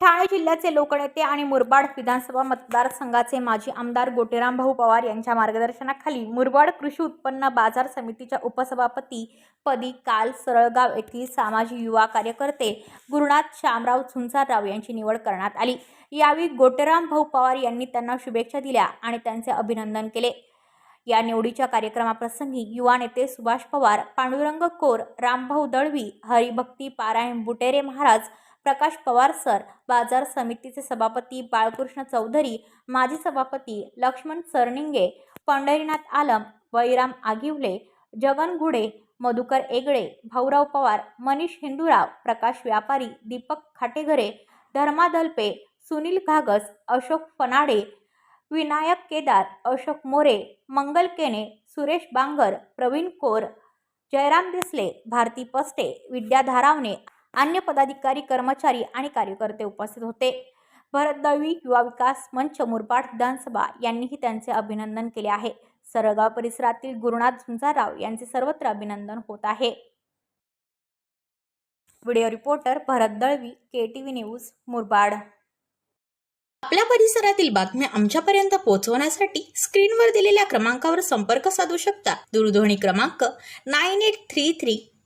ठाणे जिल्ह्याचे लोकनेते आणि मुरबाड विधानसभा मतदारसंघाचे माजी आमदार गोटेराम भाऊ पवार यांच्या मार्गदर्शनाखाली मुरबाड कृषी उत्पन्न बाजार समितीच्या उपसभापती पदी काल सरळगाव येथील सामाजिक युवा कार्यकर्ते गुरुनाथ श्यामराव झुंजारराव यांची निवड करण्यात आली. यावेळी गोटेराम भाऊ पवार यांनी त्यांना शुभेच्छा दिल्या आणि त्यांचे अभिनंदन केले. या निवडीच्या कार्यक्रमाप्रसंगी युवा नेते सुभाष पवार पांडुरंग कोर रामभाऊ दळवी हरिभक्ती पारायण बुटेरे महाराज प्रकाश पवार सर बाजार समितीचे सभापती बाळकृष्ण चौधरी माजी सभापती लक्ष्मण सरनिंगे पंढरीनाथ आलम वैराम आगिवले जगन घुडे मधुकर एगळे भाऊराव पवार मनीष हिंदूराव प्रकाश व्यापारी दीपक खाटेघरे धर्मा दलपे सुनील घागस अशोक फनाडे विनायक केदार अशोक मोरे मंगल केने सुरेश बांगर प्रवीण कोर जयराम दिसले भारती पस्टे विद्या धारावणे अन्य पदाधिकारी कर्मचारी आणि कार्यकर्ते उपस्थित होते. भरत दळवी युवा विकास मंच मुरबाड विधानसभा यांनीही त्यांचे अभिनंदन केले आहे. सरगाव परिसरातील गुरुनाथ झुंजाराव यांचे सर्वत्र अभिनंदन होत आहे. Video reporter Bharat Dalvi K T V news Murbad. आपल्या परिसरातील बातम्या आमच्यापर्यंत पोहोचवण्यासाठी स्क्रीनवर दिलेल्या क्रमांकावर संपर्क साधू शकता. दूरध्वनी क्रमांक nine eight three three